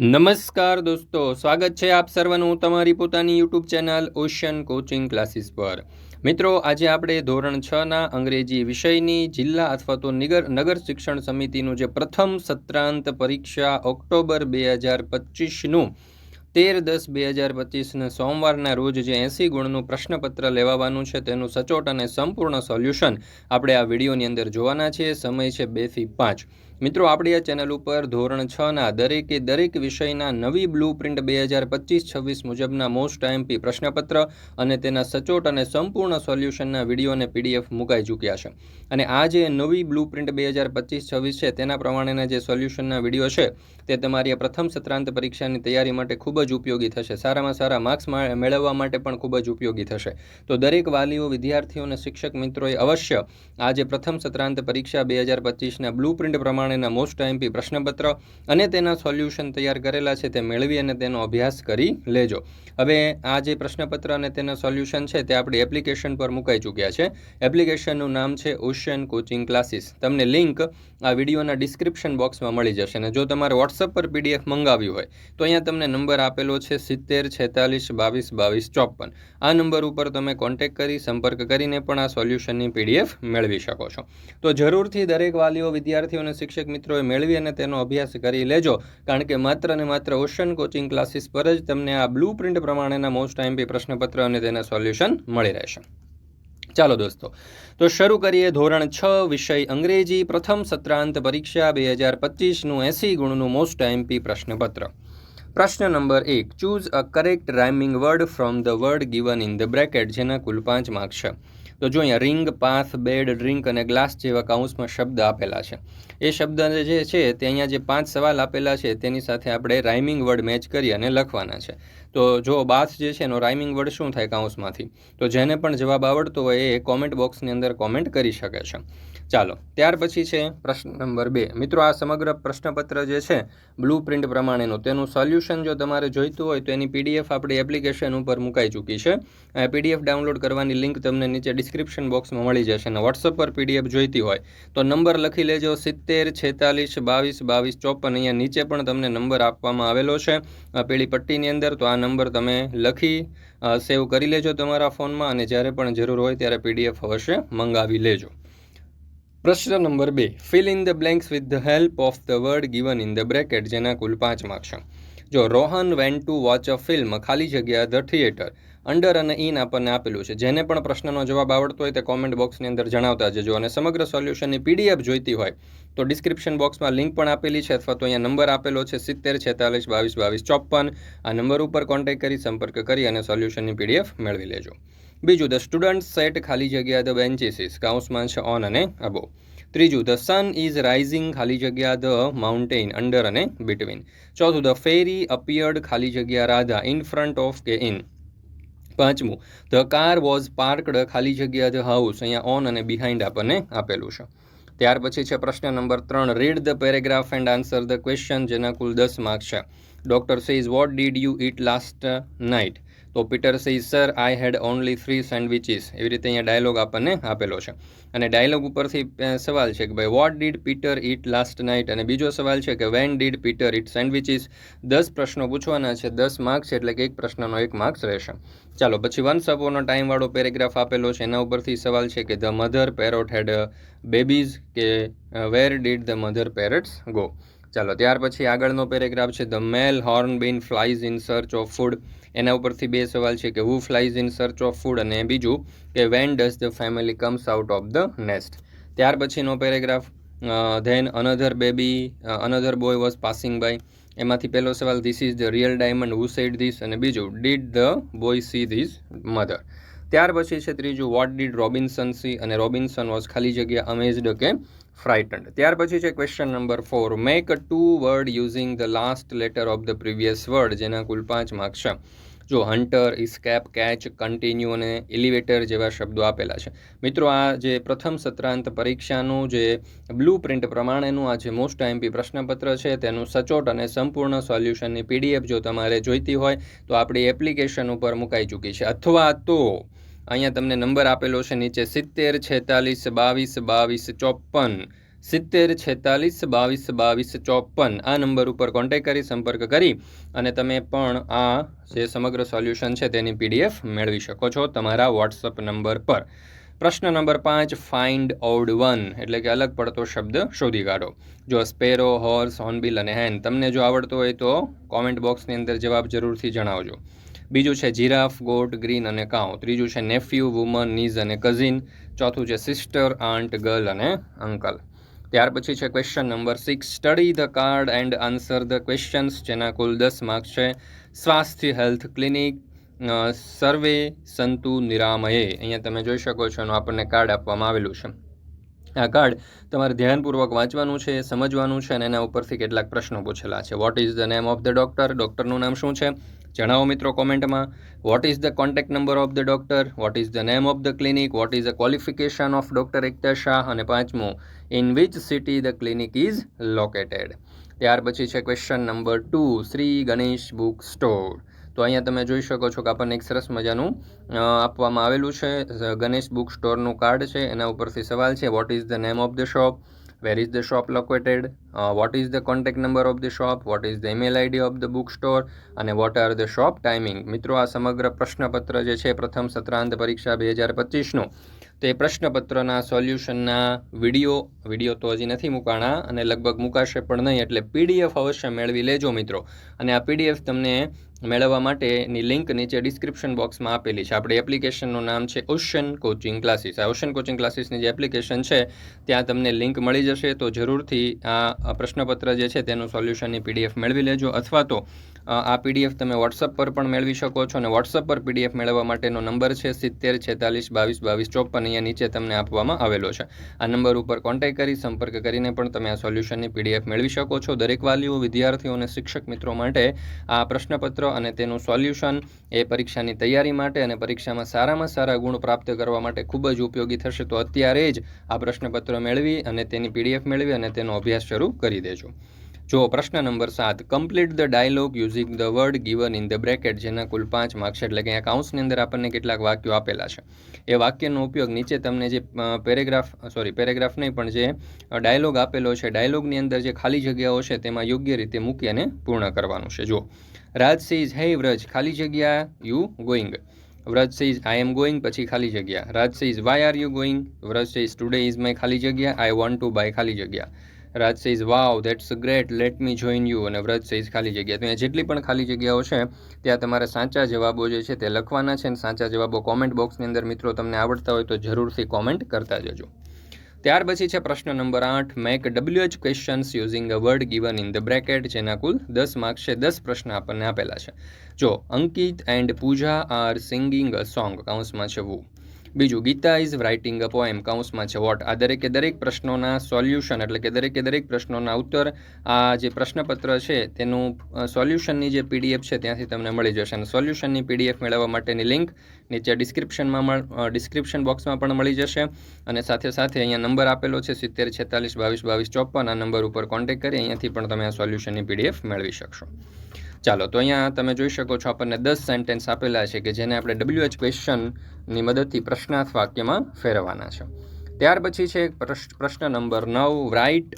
નમસ્કાર દોસ્તો, સ્વાગત છે આપ સર્વનું તમારી પોતાની YouTube channel Ocean coaching classes પર. મિત્રો, આજે આપણે ધોરણ છ ના અંગ્રેજી વિષયની જિલ્લા અથવા તો નિગર, નગર શિક્ષણ સમિતિનું જે પ્રથમ સત્રાંત પરીક્ષા ઓક્ટોબર બે હજાર પચીસનું, તેર દસ બે હજાર પચીસને સોમવારના રોજ જે એંસી ગુણનું પ્રશ્નપત્ર લેવાવાનું છે, તેનું સચોટ અને સંપૂર્ણ સોલ્યુશન આપણે આ વિડીયોની અંદર જોવાના છીએ. સમય છે બેથી પાંચ. મિત્રો, આપણી આ ચેનલ ઉપર ધોરણ છના દરેકે દરેક વિષયના નવી બ્લુ પ્રિન્ટ બે હજાર પચીસ છવ્વીસ મુજબના મોસ્ટ આઈએમપી પ્રશ્નપત્ર અને તેના સચોટ અને સંપૂર્ણ સોલ્યુશનના વીડિયો અને પીડીએફ મુકાઈ ચૂક્યા છે. અને આ જે નવી બ્લુ પ્રિન્ટ બે હજાર પચીસ છવ્વીસ છે, તેના પ્રમાણેના જે સોલ્યુશનના વીડિયો છે, તે તમારી આ પ્રથમ સત્રાંત પરીક્ષાની તૈયારી માટે ખૂબ જ ઉપયોગી થશે. સારામાં સારા માર્ક્સ મેળવવા માટે પણ ખૂબ જ ઉપયોગી થશે. તો દરેક વાલીઓ, વિદ્યાર્થીઓ અને શિક્ષક મિત્રોએ અવશ્ય આ જે પ્રથમ સત્રાંત પરીક્ષા બે હજાર પચીસના બ્લુ પ્રિન્ટ પ્રમાણે પ્રમાણેના મોસ્ટ આઈએમપી પ્રશ્નપત્ર અને તેના સોલ્યુશન તૈયાર કરેલા છે તે મેળવી અને તેનો અભ્યાસ કરી લેજો. હવે આ જે પ્રશ્નપત્ર અને તેના સોલ્યુશન છે તે આપણી એપ્લિકેશન પર મુકાઈ ચૂક્યા છે. એપ્લિકેશનનું નામ છે ઓશિયન કોચિંગ ક્લાસીસ. તમને લિંક આ વિડીયોના ડિસ્ક્રિપ્શન બોક્સમાં મળી જશે અને જો તમારે વોટ્સઅપ પર પીડીએફ મંગાવ્યું હોય, તો અહીંયા તમને નંબર આપેલો છે સિત્તેર, છેતાલીસ, બાવીસ બાવીસ, ચોપન. આ નંબર ઉપર તમે કોન્ટેક્ટ કરી સંપર્ક કરીને પણ આ સોલ્યુશનની પીડીએફ મેળવી શકો છો. તો જરૂરથી દરેક વાલીઓ, વિદ્યાર્થીઓ અને શિક્ષક શિક્ષક મિત્રોએ મેળવી અને તેનો અભ્યાસ કરી લેજો. કારણ કે માત્ર અને માત્ર ઓશન કોચિંગ ક્લાસીસ પર જ તમને આ બ્લુ પ્રિન્ટ પ્રમાણેના મોસ્ટ આઈમ્પી પ્રશ્નપત્ર અને તેના સોલ્યુશન મળી રહેશે. ચાલો દોસ્તો, તો શરૂ કરીએ ધોરણ છ વિષય અંગ્રેજી પ્રથમ સત્રાંત પરીક્ષા બે હજાર પચીસનું એંસી ગુણનું મોસ્ટ આઈમ્પી પ્રશ્નપત્ર. પ્રશ્ન નંબર એક choose a correct rhyming word from the word given in the bracket જેના કુલ પાંચ માર્ક્સ છે. તો જો અહીંયા રિંગ પાથ બેડ ડ્રિંક અને ગ્લાસ જેવા કાઉન્સમાં શબ્દ આપેલા છે. એ શબ્દ જે છે તે અહીંયા જે પાંચ સવાલ આપેલા છે તેની સાથે આપણે રાઇમિંગ વર્ડ મેચ કરી અને લખવાના છે. તો જો બાથ જે છે એનો રાઇમિંગ વર્ડ શું થાય કાઉન્સમાંથી તો જેને પણ જવાબ આવડતો હોય એ કોમેન્ટ બોક્સની અંદર કોમેન્ટ કરી શકે છે. ચાલો, ત્યાર પછી છે પ્રશ્ન નંબર બે. મિત્રો, આ સમગ્ર પ્રશ્નપત્ર જે છે બ્લુ પ્રિન્ટ પ્રમાણેનું, તેનું સોલ્યુશન જો તમારે જોઈતું હોય તો એની પીડીએફ આપણી એપ્લિકેશન ઉપર મુકાઈ ચૂકી છે. પીડીએફ ડાઉનલોડ કરવાની લિંક તમને નીચે ડિસ્ક્રિપ્શન બોક્સમાં મળી જશે અને વોટ્સઅપ પર પીડીએફ જોઈતી હોય તો નંબર લખી લેજો સિત્તેર, છેતાલીસ, બાવીસ બાવીસ, ચોપન. અહીંયા નીચે પણ તમને નંબર આપવામાં આવેલો છે. પેલી પટ્ટીની અંદર તો આ નંબર તમે લખી સેવ કરી લેજો તમારા ફોનમાં અને જ્યારે પણ જરૂર હોય ત્યારે પીડીએફ અવશ્ય મંગાવી લેજો. પ્રશ્ન નંબર બે. Fill in the blanks with the help of the word given in the bracket જેના કુલ પાંચ માર્ક્સ જો Rohan went to watch a film ખાલી જગ્યા ધ થિયેટર, અંડર અને ઇન આપણને આપેલું છે. જેને પણ પ્રશ્નનો જવાબ આવડતો હોય તે કોમેન્ટ બોક્સની અંદર જણાવતા જજો અને સમગ્ર સોલ્યુશનની પીડીએફ જોઈતી હોય તો ડિસ્ક્રિપ્શન બોક્સમાં લિંક પણ આપેલી છે અથવા તો અહીંયા નંબર આપેલો છે સિત્તેર, છેતાલીસ, બાવીસ બાવીસ, ચોપન. આ નંબર ઉપર કોન્ટેક્ટ કરી, સંપર્ક કરી અને સોલ્યુશનની પીડીએફ મેળવી લેજો. બીજું ધ સ્ટુડન્ટ સેટ ખાલી જગ્યા ધ બેન્ચીસીસ કાઉન્સમાં છે ઓન અને અબો ત્રીજું ધ સન ઇઝ રાઇઝિંગ ખાલી જગ્યા ધ માઉન્ટેન અંડર અને બિટવીન ચોથું ધ ફેરી અપિયર્ડ ખાલી જગ્યા રાધા ઇન ફ્રન્ટ ઓફ કે ઇન પાંચમું ધ કાર વોઝ પાર્કડ ખાલી જગ્યા ધ હાઉસ અહીંયા ઓન અને બિહાઇન્ડ આપણને આપેલું છે. ત્યાર પછી છે પ્રશ્ન નંબર ત્રણ read the paragraph and answer the question જેના કુલ દસ માર્ક્સ છે. Doctor says what did you eat last night તો Peter says sir I had only three sandwiches એવી રીતે અહીંયા ડાયલોગ આપણને આપેલો છે. અને ડાયલોગ ઉપરથી સવાલ છે કે ભાઈ what did Peter eat last night અને બીજો સવાલ છે કે when did Peter eat sandwiches દસ પ્રશ્નો પૂછવાના છે, દસ માર્ક્સ એટલે કે એક પ્રશ્નનો એક માર્ક્સ રહેશે. ચાલો, પછી વન સપોનો ટાઈમવાળો પેરેગ્રાફ આપેલો છે. એના ઉપરથી સવાલ છે કે the mother parrot had babies કે where did the mother parrots go ચાલો, ત્યાર પછી આગળનો પેરેગ્રાફ છે the male hornbill flies in search of food એના ઉપરથી બે સવાલ છે કે who flies in search of food અને બીજું કે when does the family comes out of the nest ત્યાર પછીનો paragraph then another baby another boy was passing by એમાંથી પહેલો સવાલ this is the real diamond who said this અને બીજું did the boy see this mother ત્યાર પછી છે, ત્રીજું વોટ ડીડ રોબિન્સન સી અને રોબિન્સન વોઝ ખાલી જગ્યા અમેઝડ કે ફ્રાઇટન્ડ ત્યાર પછી છે question number four make a to word using the last letter of the previous word જેના કુલ પાંચ માર્ક્સ છે. જો હન્ટર ઇસ્કેપ કેચ કન્ટિન્યુ અને એલિવેટર જેવા શબ્દો આપેલા છે. મિત્રો, આ જે પ્રથમ સત્રાંત પરીક્ષાનું જે બ્લુ પ્રિન્ટ પ્રમાણેનું આ જે મોસ્ટ એમપી પ્રશ્નપત્ર છે, તેનું સચોટ અને સંપૂર્ણ સોલ્યુશનની પીડીએફ જો તમારે જોઈતી હોય, તો આપણી એપ્લિકેશન ઉપર મુકાઈ ચૂકી છે. અથવા તો અહીંયા તમને નંબર આપેલો છે નીચે સિત્તેર છેતાલીસ બાવીસ બાવીસ ચોપન. સિત્તેર છેતાલીસ બાવીસ બાવીસ ચોપન. આ નંબર ઉપર કોન્ટેક કરી સંપર્ક કરી અને તમે પણ આ જે સમગ્ર સોલ્યુશન છે તેની પીડીએફ મેળવી શકો છો તમારા વોટ્સઅપ નંબર પર. પ્રશ્ન નંબર પાંચ ફાઇન્ડ ઓડ વન એટલે કે અલગ પડતો શબ્દ શોધી કાઢો. જો સ્પેરો હોર્સ હોર્નબિલ અને હેન તમને જો આવડતો હોય તો કોમેન્ટ બોક્સની અંદર જવાબ જરૂરથી જણાવજો. બીજું છે જીરાફ, ગોટ, ગ્રીન અને કાઉ. ત્રીજું છે નેફ્યુ, વુમન, નીઝ અને કઝિન. ચોથું છે સિસ્ટર, આંટ, ગર્લ અને અંકલ. ત્યાર પછી છે question number six. Study the card and answer the questions, જેના કુલ દસ માર્ક્સ છે. સ્વાસ્થ્ય હેલ્થ ક્લિનિક સર્વે સંતુ નિરામયે. અહીંયા તમે જોઈ શકો છો, એનું આપણને કાર્ડ આપવામાં આવેલું છે. આ કાર્ડ તમારે ધ્યાનપૂર્વક વાંચવાનું છે, સમજવાનું છે અને એના ઉપરથી કેટલાક પ્રશ્નો પૂછેલા છે. What is the name of the doctor ડૉક્ટરનું નામ શું છે? જણાવો મિત્રો કોમેન્ટમાં. What is the contact number of the doctor what is the name of the clinic what is the qualification of doctor Ekta Shah અને પાંચમું in which city the clinic is located ત્યાર પછી છે question number two Shri Ganesh book store તો અહીંયા તમે જોઈ શકો છો કે આપણને એક સરસ મજાનું આપવામાં આવેલું છે. ગણેશ બુક સ્ટોરનું કાર્ડ છે. એના ઉપરથી સવાલ છે what is the name of the shop where is the shop located what is the contact number of the shop what is the email ID of the book store અને what are the shop timing મિત્રો, આ સમગ્ર પ્રશ્નપત્ર જે છે, પ્રથમ સત્રાંત પરીક્ષા બે હજાર પચીસનું. તે પ્રશ્નપત્રના સોલ્યુશનના વીડિયો વીડિયો તો હજી નથી મૂકાણા અને લગભગ મૂકાશે પણ નહીં, એટલે પીડીએફ અવશ્ય મેળવી લેજો મિત્રો. અને આ પીડીએફ તમને મેળવવા માટેની લિંક નીચે ડિસ્ક્રિપ્શન બોક્સમાં આપેલી છે. આપણી એપ્લિકેશનનું નામ છે ઓશન કોચિંગ ક્લાસીસ. આ ઓશન કોચિંગ ક્લાસીસની જે એપ્લિકેશન છે, ત્યાં તમને લિંક મળી જશે. તો જરૂરથી આ પ્રશ્નપત્ર જે છે, તેનું સોલ્યુશનની પીડીએફ મેળવી લેજો. અથવા તો આ પીડીએફ તમે વોટ્સઅપ પર પણ મેળવી શકો છો. અને વોટ્સઅપ પર પીડીએફ મેળવવા માટેનો નંબર છે સિત્તેર, છેતાલીસ, બાવીસ બાવીસ, ચોપન. અહીંયા નીચે તમને આપવામાં આવેલો છે. આ નંબર ઉપર કોન્ટેક કરી, સંપર્ક કરીને પણ તમે આ સોલ્યુશનની પીડીએફ મેળવી શકો છો. દરેક વાલીઓ, વિદ્યાર્થીઓ અને શિક્ષક મિત્રો માટે આ પ્રશ્નપત્ર અને તેનું સોલ્યુશન એ પરીક્ષાની તૈયારી માટે અને પરીક્ષામાં સારામાં સારા ગુણ પ્રાપ્ત કરવા માટે ખૂબ જ ઉપયોગી થશે. તો અત્યારે જ આ પ્રશ્નપત્ર મેળવી અને તેની પીડીએફ મેળવી અને તેનો અભ્યાસ શરૂ કરી દેજો. જો પ્રશ્ન નંબર સાત complete the dialogue using the word given in the bracket જેના કુલ પાંચ માર્ક્સ એટલે કે અહીંયા કાઉન્સની અંદર આપણને કેટલાક વાક્યો આપેલા છે. એ વાક્યનો ઉપયોગ નીચે તમને જે પેરેગ્રાફ સોરી પેરેગ્રાફ નહીં, પણ જે ડાયલોગ આપેલો છે ડાયલોગની અંદર જે ખાલી જગ્યાઓ છે, તેમાં યોગ્ય રીતે મૂકી અને પૂર્ણ કરવાનું છે. જો રાજ સેઝ હે વ્રજ, ખાલી જગ્યા, you going. Vraj says I am going, પછી ખાલી જગ્યા. Raj says why are you going? Vraj says today is my ખાલી જગ્યા આઈ વોન્ટ ટુ બાય ખાલી જગ્યા. Raj says wow that's great let me join you અને Vraj says ખાલી જગ્યા. તો અહીંયા જેટલી પણ ખાલી જગ્યાઓ છે, ત્યાં તમારે સાચા જવાબો જે છે તે લખવાના છે અને સાચા જવાબો કોમેન્ટ બોક્સની અંદર મિત્રો તમને આવડતા હોય તો જરૂરથી કોમેન્ટ કરતા જજો. ત્યાર પછી છે પ્રશ્ન નંબર આઠ. Make W H questions using a word given in the bracket જેના કુલ દસ માર્ક્સ છે. દસ પ્રશ્ન આપણને આપેલા છે. જો Ankit and Pooja are singing a song કાઉન્સમાં છે વુ. બીજું, Gita is writing a poem કાઉન્સમાં છે વોટ આ દરેકે દરેક પ્રશ્નોના સોલ્યુશન એટલે કે દરેકે દરેક પ્રશ્નોના ઉત્તર, આ જે પ્રશ્નપત્ર છે, તેનું સોલ્યુશનની જે પીડીએફ છે, ત્યાંથી તમને મળી જશે. અને સોલ્યુશનની પીડીએફ મેળવવા માટેની લિંક નીચે ડિસ્ક્રિપ્શનમાં ડિસ્ક્રિપ્શન બોક્સમાં પણ મળી જશે. અને સાથે સાથે અહીંયા નંબર આપેલો છે, સિત્તેર, છેતાલીસ, બાવીસ બાવીસ, ચોપન. આ નંબર ઉપર કોન્ટેક્ટ કરી, અહીંયાથી પણ તમે આ સોલ્યુશનની પીડીએફ મેળવી શકશો. ચાલો, તો અહીંયા તમે જોઈ શકો છો આપણને દસ સેન્ટેન્સ આપેલા છે કે જેને આપણે ડબલ્યુ એચ ક્વેશ્ચનની મદદથી પ્રશ્નાર્થ વાક્યમાં ફેરવવાના છે. ત્યાર પછી છે પ્રશ્ન નંબર નવ write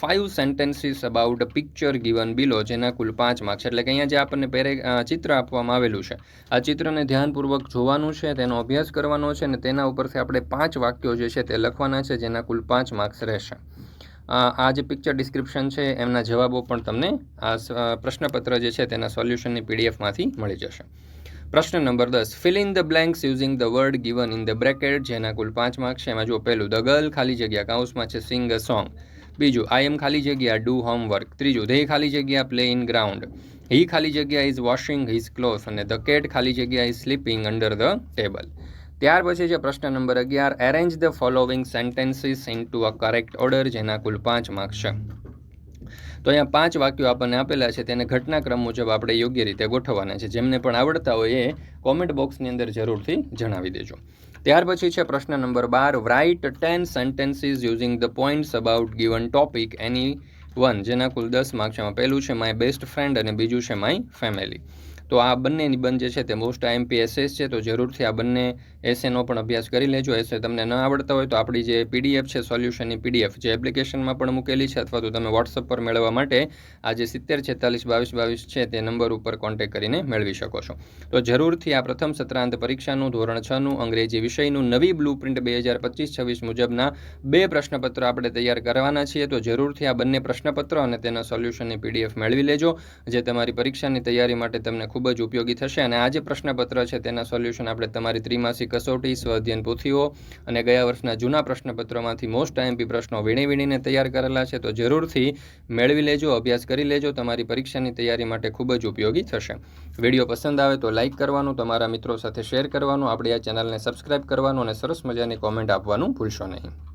five sentences about a picture given below જેના કુલ પાંચ માર્ક્સ એટલે કે અહીંયા જે આપણને પેરે ચિત્ર આપવામાં આવેલું છે, આ ચિત્રને ધ્યાનપૂર્વક જોવાનું છે, તેનો અભ્યાસ કરવાનો છે અને તેના ઉપરથી આપણે પાંચ વાક્યો જે છે તે લખવાના છે, જેના કુલ પાંચ માર્ક્સ રહેશે. આ જે પિક્ચર ડિસ્ક્રિપ્શન છે, એમના જવાબો પણ તમને આ પ્રશ્નપત્ર જે છે, તેના સોલ્યુશનની પીડીએફમાંથી મળી જશે. પ્રશ્ન નંબર દસ. Fill in the blanks using the word given in the bracket જેના કુલ પાંચ માર્ક્સ છે. એમાં જો પહેલું ધ ગર્લ ખાલી જગ્યા કાઉન્સમાં છે સિંગ અ સોંગ બીજું આઈ એમ ખાલી જગ્યા ડુ હોમવર્ક ત્રીજું ધે ખાલી જગ્યા પ્લે ઇન ગ્રાઉન્ડ હી ખાલી જગ્યા ઇઝ વોશિંગ હિઝ ક્લોથ અને ધ કેટ ખાલી જગ્યા is sleeping under the table ત્યાર પછી છે પ્રશ્ન નંબર અગિયાર. Arrange the following sentences into a correct order જેના કુલ પાંચ માર્ક્સ છે. તો અહીંયા પાંચ વાક્યો આપણને આપેલા છે, તેને ઘટનાક્રમ મુજબ આપણે યોગ્ય રીતે ગોઠવવાના છે. જેમને પણ આવડતા હોય એ કોમેન્ટ બોક્સની અંદર જરૂરથી જણાવી દેજો. ત્યાર પછી છે પ્રશ્ન number bar. Write ten sentences using the points about given topic any one જેના કુલ દસ માર્ક્સમાં પહેલું છે માય બેસ્ટ ફ્રેન્ડ અને બીજું છે માય ફેમિલી તો આ બંને નિબંધ જે છે તે મોસ્ટ આઈએમપી એસએસ છે, તો જરૂરથી આ બંને એસેનો પણ અભ્યાસ કરી લેજો. એસે તમને ન આવડતા હોય તો આપણી જે પીડીએફ છે સોલ્યુશનની પીડીએફ જે એપ્લિકેશનમાં પણ મૂકેલી છે, અથવા તો તમે વોટ્સઅપ પર મેળવવા માટે આ જે સિત્તેર છેતાલીસ બાવીસ બાવીસ છે તે નંબર ઉપર કોન્ટેક્ટ કરીને મેળવી શકો છો. તો જરૂરથી આ પ્રથમ સત્રાંત પરીક્ષાનું, ધોરણ છનું અંગ્રેજી વિષયનું, નવી બ્લુ પ્રિન્ટ બે હજાર પચીસ છવ્વીસ મુજબના બે પ્રશ્નપત્રો આપણે તૈયાર કરવાના છીએ. તો જરૂરથી આ બંને પ્રશ્નપત્રો અને તેના સોલ્યુશનની પીડીએફ મેળવી લેજો, જે તમારી પરીક્ષાની તૈયારી માટે તમને ખૂબ જ ઉપયોગી થશે અને આ જે પ્રશ્નપત્ર છે તેના સોલ્યુશન આપણે તમારી ત્રિમાસિક કસોટી સ્વઅધ્યયન પોથીઓ અને ગયા વર્ષના જૂના પ્રશ્નપત્રોમાંથી મોસ્ટ આઈએમપી પ્રશ્નો વીણી વીણીને તૈયાર કરેલા છે, તો જરૂરથી મેળવી લેજો, અભ્યાસ કરી લેજો, તમારી પરીક્ષાની તૈયારી માટે ખૂબ જ ઉપયોગી થશે. વીડિયો પસંદ આવે તો લાઇક કરવાનું, તમારા મિત્રો સાથે શેર કરવાનું, આપણી આ ચેનલને સબસ્ક્રાઇબ કરવાનું અને સરસ મજાની કોમેન્ટ આપવાનું ભૂલશો નહીં.